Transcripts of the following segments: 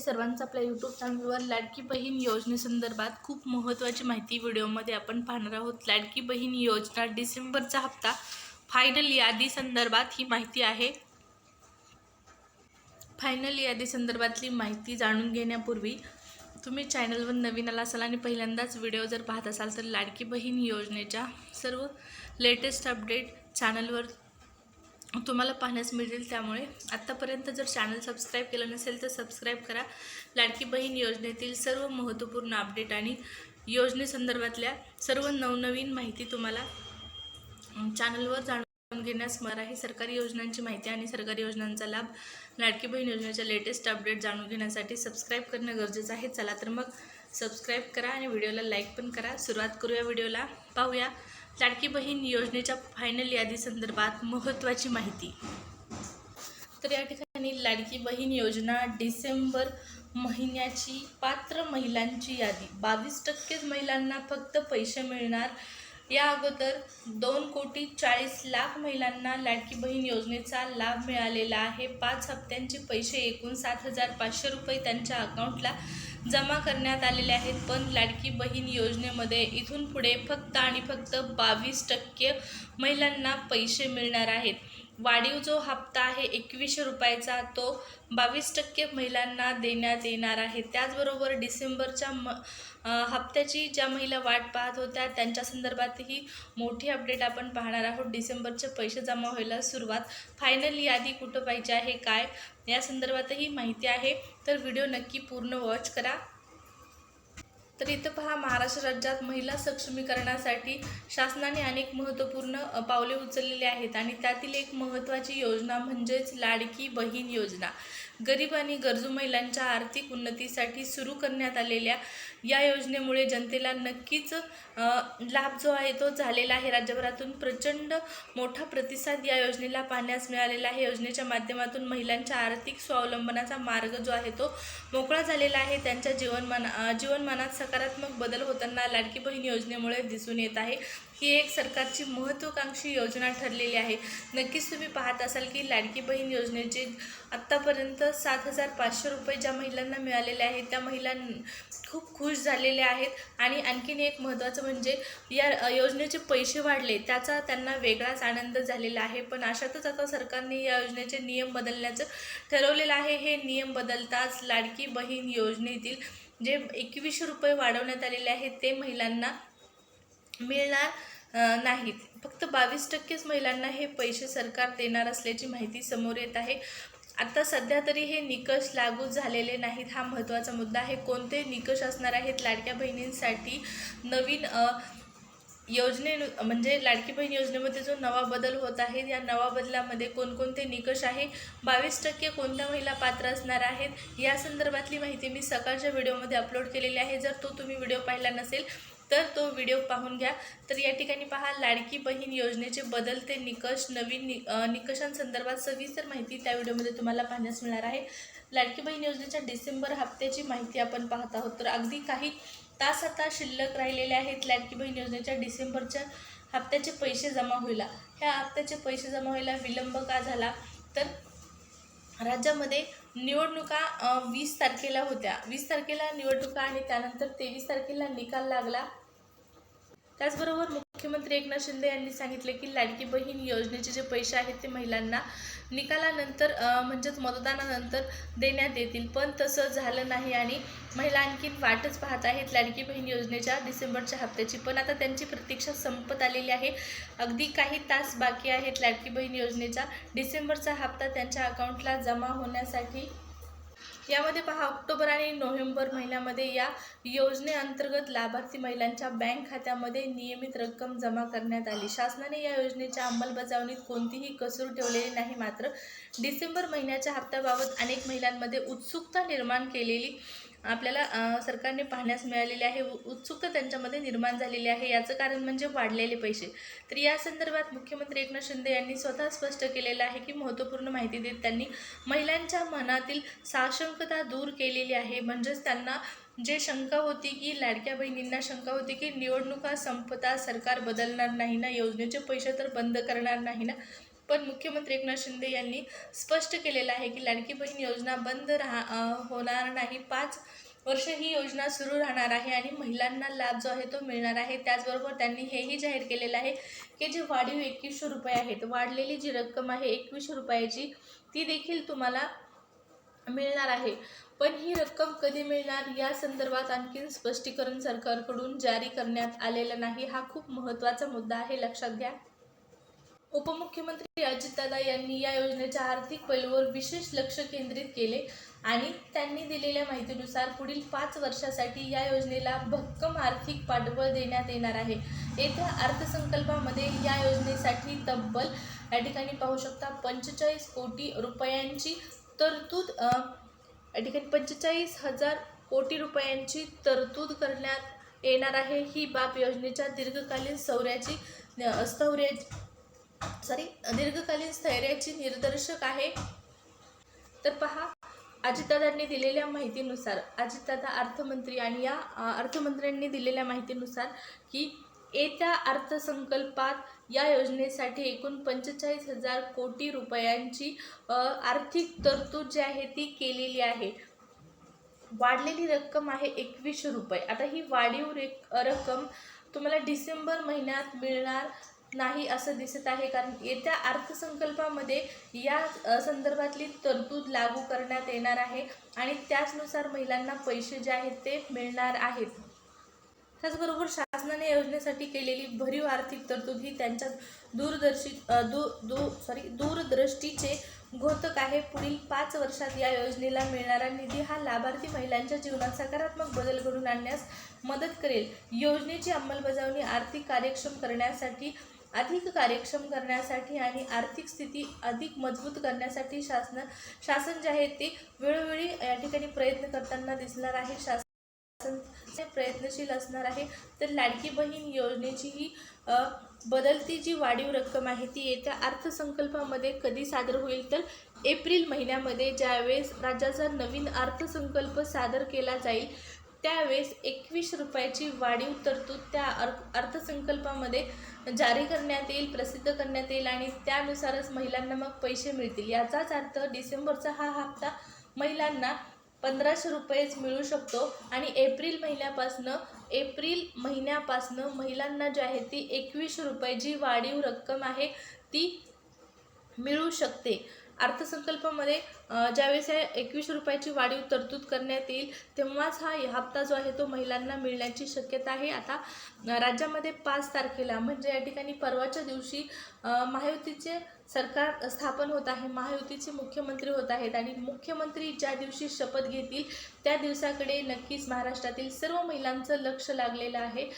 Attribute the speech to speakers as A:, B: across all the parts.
A: आहे सर्वांचं आपल्या यूट्यूब चॅनलवर लाडकी बहीण योजनेसंदर्भात खूप महत्त्वाची माहिती व्हिडिओमध्ये आपण पाहणार आहोत. लाडकी बहीण योजना डिसेंबरचा हप्ता फायनल यादी संदर्भात ही माहिती आहे. फायनल यादी संदर्भातली माहिती जाणून घेण्यापूर्वी तुम्ही चॅनलवर नवीन आला असाल आणि पहिल्यांदाच व्हिडिओ जर पाहत असाल तर लाडकी बहीण योजनेच्या सर्व लेटेस्ट अपडेट चॅनलवर तुम्हाला पाहण्यास मिळतील त्यामुळे. आत्तापर्यंत जर चॅनल सबस्क्राईब केलं नसेल तर सबस्क्राईब करा. लाडकी बहीण योजनेतील सर्व महत्त्वपूर्ण अपडेट आणि योजनेसंदर्भातल्या सर्व नवनवीन माहिती तुम्हाला चॅनलवर जाणून घेण्यास मर आहे. सरकारी योजनांची माहिती आणि सरकारी योजनांचा लाभ लाडकी बहीण योजनेच्या लेटेस्ट अपडेट जाणून घेण्यासाठी सबस्क्राईब करणं गरजेचं आहे. चला तर मग सबस्क्राईब करा आणि व्हिडिओला लाईक पण करा. सुरुवात करूया व्हिडिओला पाहूया. लाडकी बहीण योजनेच्या फायनल यादी संदर्भात महत्त्वाची माहिती. तर या ठिकाणी लाडकी बहीण योजना डिसेंबर महिन्याची पात्र महिलांची यादी. बावीस टक्केच महिलांना फक्त पैसे मिळणार. या अगोदर दोन कोटी चाळीस लाख महिलांना लाडकी बहीण योजनेचा लाभ मिळालेला आहे. पाच हप्त्यांचे पैसे एकूण सात हजार पाचशे रुपये त्यांच्या अकाउंटला जमा करण्यात आलेले आहेत. पण लाडकी बहीण योजनेमध्ये इथून पुढे फक्त आणि फक्त बावीस टक्के महिलांना पैसे मिळणार आहेत. वाढीव जो हप्ता आहे एकवीसशे रुपयाचा तो बावीस टक्के महिलांना देण्यात येणार आहे. त्याचबरोबर डिसेंबरच्या म हप्त्याची ज्या महिला वाट पाहत होत्या त्यांच्या संदर्भातही मोठी अपडेट आपण पाहणार आहोत. डिसेंबरचे पैसे जमा व्हायला सुरुवात. फायनल यादी कुठं पाहिजे आहे काय? या संदर्भातही माहिती आहे. तर व्हिडिओ नक्की पूर्ण वॉच करा. तर इथं पहा महाराष्ट्र राज्यात महिला सक्षमीकरणासाठी शासनाने अनेक महत्त्वपूर्ण पावले उचललेली आहेत आणि त्यातील एक महत्त्वाची योजना म्हणजेच लाडकी बहीण योजना. गरीब आणि गरजू महिलांच्या आर्थिक उन्नतीसाठी सुरू करण्यात आलेल्या या योजनेमुळे जनतेला नक्कीच लाभ जो आहे तो झालेला आहे. राज्यभरातून प्रचंड मोठा प्रतिसाद या योजनेला पाहण्यास मिळालेला आहे. योजनेच्या माध्यमातून महिलांच्या आर्थिक स्वावलंबनाचा मार्ग जो आहे तो मोकळा झालेला आहे. त्यांच्या जीवनमान जीवनमानात सकारात्मक बदल होताना लाडकी बहीण योजनेमुळे दिसून येत आहे. ही एक सरकारची महत्त्वाकांक्षी योजना ठरलेली आहे. नक्कीच तुम्ही पाहत असाल की लाडकी बहीण योजनेचे आत्तापर्यंत सात हजार पाचशे रुपये ज्या महिलांना मिळालेले आहेत त्या महिला खूप खुश झालेल्या आहेत. आणि आणखीन एक महत्त्वाचं म्हणजे या योजनेचे पैसे वाढले त्याचा त्यांना वेगळाच आनंद झालेला आहे. पण अशातच आता सरकारने या योजनेचे नियम बदलण्याचं ठरवलेलं आहे. हे नियम बदलताच लाडकी बहीण योजनेतील जे एकवीसशे रुपये वाढवण्यात आलेले आहेत ते महिलांना मिळणार नाहीत. फक्त बावीस टक्केच महिलांना हे पैसे सरकार देणार असल्याची माहिती समोर येत आहे. आता सध्या तरी हे निकष लागू झालेले नाहीत. हा महत्त्वाचा मुद्दा आहे. कोणते निकष असणार आहेत? लाडक्या बहिणींसाठी नवीन योजने म्हणजे लाडकी बहीण योजनेमध्ये जो नवा बदल होत आहे या नवा बदलामध्ये कोणकोणते निकष आहे? बावीस टक्के कोणत्या महिला पात्र असणार आहेत? या संदर्भातली माहिती मी सकाळच्या व्हिडिओमध्ये अपलोड केलेली आहे. जर तो तुम्ही व्हिडिओ पाहिला नसेल तर तो व्हिडिओ पाहून घ्या. तर या ठिकाणी पहा लाडकी बहीण योजनेचे बदलते निकष नवीन नि निकषांसंदर्भात सविस्तर माहिती त्या व्हिडिओमध्ये तुम्हाला पाहण्यास मिळणार आहे. लाडकी बहीण योजनेच्या डिसेंबर हप्त्याची माहिती आपण पाहत आहोत. तर अगदी काही तास आता शिल्लक राहिलेले आहेत लाडकी बहीण योजनेच्या डिसेंबरच्या हप्त्याचे पैसे जमा होईला ह्या हप्त्याचे पैसे जमा व्हायला विलंब का झाला? तर राज्यामध्ये निवडणुका वीस तारखेला होत्या. वीस तारखेला निवडणुका आणि त्यानंतर तेवीस तारखेला निकाल लागला. त्याचबरोबर मुख्यमंत्री एकनाथ शिंदे यांनी सांगितले की लाडकी बहीण योजनेचे जे पैसे आहेत ते महिलांना निकालानंतर म्हणजेच मतदानानंतर देण्यात येतील. पण तसं झालं नाही आणि महिला आणखीन वाटच पाहत आहेत लाडकी बहीण योजनेच्या डिसेंबरच्या हप्त्याची. पण आता त्यांची प्रतीक्षा संपत आलेली आहे. अगदी काही तास बाकी आहेत लाडकी बहीण योजनेचा. डिसेंबरचा हप्ता त्यांच्या अकाउंटला जमा होण्यासाठी यामध्ये पहा ऑक्टोबर आणि नोव्हेंबर महिन्यामध्ये या योजनेअंतर्गत लाभार्थी महिलांच्या बँक खात्यामध्ये नियमित रक्कम जमा करण्यात आली. शासनाने या योजनेच्या अंमलबजावणीत कोणतीही कसूर ठेवलेली नाही मात्र डिसेंबर महिन्याच्या हप्त्याबाबत अनेक महिलांमध्ये उत्सुकता निर्माण केलेली आपल्याला सरकारने पाहण्यास मिळालेले आहे उत्सुकता त्यांच्यामध्ये निर्माण झालेली आहे. याचं कारण म्हणजे वाढलेले पैसे. तर या संदर्भात मुख्यमंत्री एकनाथ शिंदे यांनी स्वतः स्पष्ट केलेलं आहे की महत्त्वपूर्ण माहिती देत त्यांनी महिलांच्या मनातील साशंकता दूर केलेली आहे. म्हणजेच त्यांना जे शंका होती की लाडक्या बहिणींना शंका होती की निवडणुका संपता सरकार बदलणार नाही ना? योजनेचे पैसे तर बंद करणार नाही ना? पण मुख्यमंत्री एकनाथ शिंदे यांनी स्पष्ट केलेलं आहे की लाडकी बहीण योजना बंद राहा होणार नाही. पाच वर्ष ही योजना सुरू राहणार आहे आणि महिलांना लाभ जो आहे तो मिळणार आहे. त्याचबरोबर त्यांनी हेही जाहीर केलेलं आहे की जे वाढीव एकवीसशे रुपये आहेत वाढलेली जी रक्कम आहे एकवीसशे रुपयाची ती देखील तुम्हाला मिळणार आहे. पण ही रक्कम कधी मिळणार? या संदर्भात आणखीन स्पष्टीकरण सरकारकडून जारी करण्यात आलेलं नाही. हा खूप महत्त्वाचा मुद्दा आहे. लक्षात घ्या. उपमुख्यमंत्री अजितदादा यांनी या योजनेच्या आर्थिक पैलूवर विशेष लक्ष केंद्रित केले आणि त्यांनी दिलेल्या माहितीनुसार पुढील पाच वर्षासाठी या योजनेला भक्कम आर्थिक पाठबळ देण्यात येणार आहे. येत्या अर्थसंकल्पामध्ये या योजनेसाठी तब्बल या ठिकाणी पाहू शकता पंचेचाळीस कोटी रुपयांची तरतूद या ठिकाणी पंचेचाळीस हजार कोटी रुपयांची तरतूद करण्यात येणार आहे. ही बाब योजनेच्या दीर्घकालीन सौर्याची स्थौर्या सॉरी दीर्घकालीन स्थैर्याची निर्दर्शक आहे. तर पहा अजितदादांनी दिलेल्या माहितीनुसार अजितदादा अर्थमंत्री आणि या अर्थमंत्र्यांनी दिलेल्या माहितीनुसार की येत्या अर्थसंकल्पात या योजनेसाठी एकूण पंचेचाळीस हजार कोटी रुपयांची आर्थिक तरतूद जी आहे ती केलेली आहे. वाढलेली रक्कम आहे एकवीसशे रुपये. आता ही वाढीव रेक रक्कम तुम्हाला डिसेंबर महिन्यात मिळणार. नाही असं दिसत आहे. कारण येत्या अर्थसंकल्पामध्ये या संदर्भातली तरतूद लागू करण्यात येणार आहे आणि त्याचनुसार महिलांना पैसे जे आहेत ते मिळणार आहेत. त्याचबरोबर शासनाने योजनेसाठी केलेली भरीव आर्थिक तरतूद ही त्यांच्या दूरदर्शी दू दू सॉरी दूरदृष्टीचे घोतक आहे. पुढील पाच वर्षात या योजनेला मिळणारा निधी हा लाभार्थी महिलांच्या जीवनात सकारात्मक बदल घडून आणण्यास मदत करेल. योजनेची अंमलबजावणी आर्थिक कार्यक्षम करण्यासाठी अधिक कार्यक्षम करण्यासाठी आणि आर्थिक स्थिती अधिक मजबूत करण्यासाठी शासन शासन जे आहे ते वेळोवेळी या ठिकाणी प्रयत्न करताना दिसणार आहे. शासन प्रयत्नशील असणार आहे. तर लाडकी बहीण योजनेची ही बदलती जी वाढीव रक्कम आहे ती येत्या अर्थसंकल्पामध्ये कधी सादर होईल? तर एप्रिल महिन्यामध्ये ज्यावेळेस राज्याचा नवीन अर्थसंकल्प सादर केला जाईल त्यावेळेस एकवीस रुपयाची वाढीव तरतूद त्या अर्थ अर्थसंकल्पामध्ये जारी करण्यात येईल प्रसिद्ध करण्यात येईल आणि त्यानुसारच महिलांना मग पैसे मिळतील. याचाच अर्थ डिसेंबरचा हा हप्ता महिलांना पंधराशे रुपयेच मिळू शकतो आणि एप्रिल महिन्यापासनं एप्रिल महिन्यापासनं महिलांना जी आहे ती एकवीस रुपये जी वाढीव रक्कम आहे ती मिळू शकते. अर्थसंकल्पामध्ये ज्यावेळेस या एकवीस रुपयाची वाढीव तरतूद करण्यात येईल तेव्हाच हा हप्ता जो आहे तो महिलांना मिळण्याची शक्यता आहे. आता राज्यामध्ये पाच तारखेला म्हणजे या ठिकाणी परवाच्या दिवशी महायुतीचे सरकार स्थापन होत आहे महायुतीचे मुख्यमंत्री होत आहेत आणि मुख्यमंत्री ज्या दिवशी शपथ घेतील त्या दिवसाकडे नक्कीच महाराष्ट्रातील सर्व महिलांचं लक्ष लागलेलं आहे.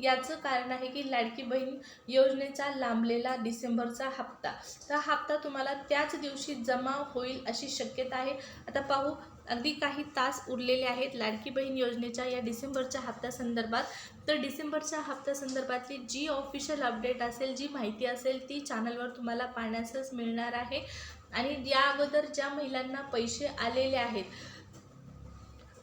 A: याचं कारण आहे की लाडकी बहीण योजनेचा लांबलेला डिसेंबरचा हप्ता. तर हा हप्ता तुम्हाला त्याच दिवशी जमा होईल अशी शक्यता आहे. आता पाहू अगदी काही तास उरलेले आहेत लाडकी बहीण योजनेच्या या डिसेंबरच्या हप्त्यासंदर्भात तर डिसेंबरच्या हप्त्यासंदर्भातली जी ऑफिशियल अपडेट असेल जी माहिती असेल ती चॅनलवर तुम्हाला पाहण्यासच मिळणार आहे. आणि या अगोदर ज्या महिलांना पैसे आलेले आहेत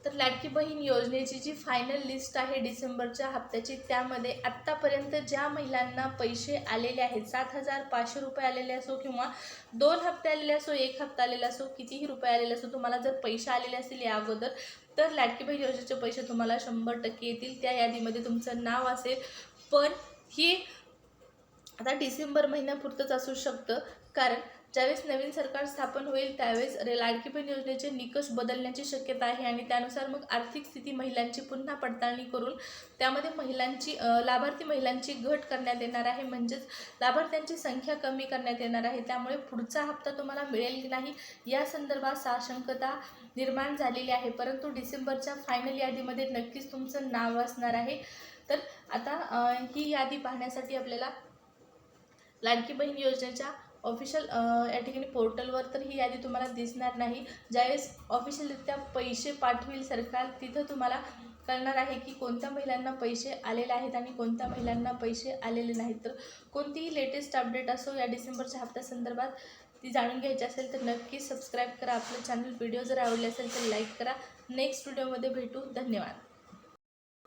A: तर लाडकी बहीण योजनेची जी फायनल लिस्ट आहे डिसेंबरच्या हप्त्याची त्यामध्ये आत्तापर्यंत ज्या महिलांना पैसे आलेले आहेत सात हजार पाचशे रुपये आलेले असो किंवा दोन हप्ते आलेले असो एक हप्ता आलेला असो कितीही रुपये आलेले असो तुम्हाला जर पैसे आलेले असतील या अगोदर तर लाडकी बहीण योजनेचे पैसे तुम्हाला शंभर टक्के येतील. त्या यादीमध्ये तुमचं नाव असेल. पण ही आता डिसेंबर महिन्यापुरतंच असू शकतं. कारण ज्यावेळेस नवीन सरकार स्थापन होईल त्यावेळेस रे लाडकी बहीण योजनेचे निकष बदलण्याची शक्यता आहे आणि त्यानुसार मग आर्थिक स्थिती महिलांची पुन्हा पडताळणी करून त्यामध्ये महिलांची लाभार्थी महिलांची घट करण्यात येणार आहे. म्हणजेच लाभार्थ्यांची संख्या कमी करण्यात येणार आहे. त्यामुळे पुढचा हप्ता तुम्हाला मिळेल की नाही या संदर्भात साशंकता निर्माण झालेली आहे. परंतु डिसेंबरच्या फायनल यादीमध्ये नक्कीच तुमचं नाव असणार आहे. तर आता ही यादी पाहण्यासाठी आपल्याला लाडकी बहीण योजनेच्या ऑफिशियल या ठिकाणी पोर्टलवर तर ही यादी तुम्हाला दिसणार नाही. ज्यावेळेस ऑफिशियलरित्या पैसे पाठवेल सरकार तिथं तुम्हाला कळणार आहे की कोणत्या महिलांना पैसे आलेले आहेत आणि कोणत्या महिलांना पैसे आलेले नाहीत. तर कोणतीही लेटेस्ट अपडेट असो या डिसेंबरच्या हप्त्यासंदर्भात ती जाणून घ्यायची असेल तर नक्की सबस्क्राईब करा. आपलं चॅनल व्हिडिओ जर आवडले असेल तर लाईक करा. नेक्स्ट व्हिडिओमध्ये भेटू. धन्यवाद.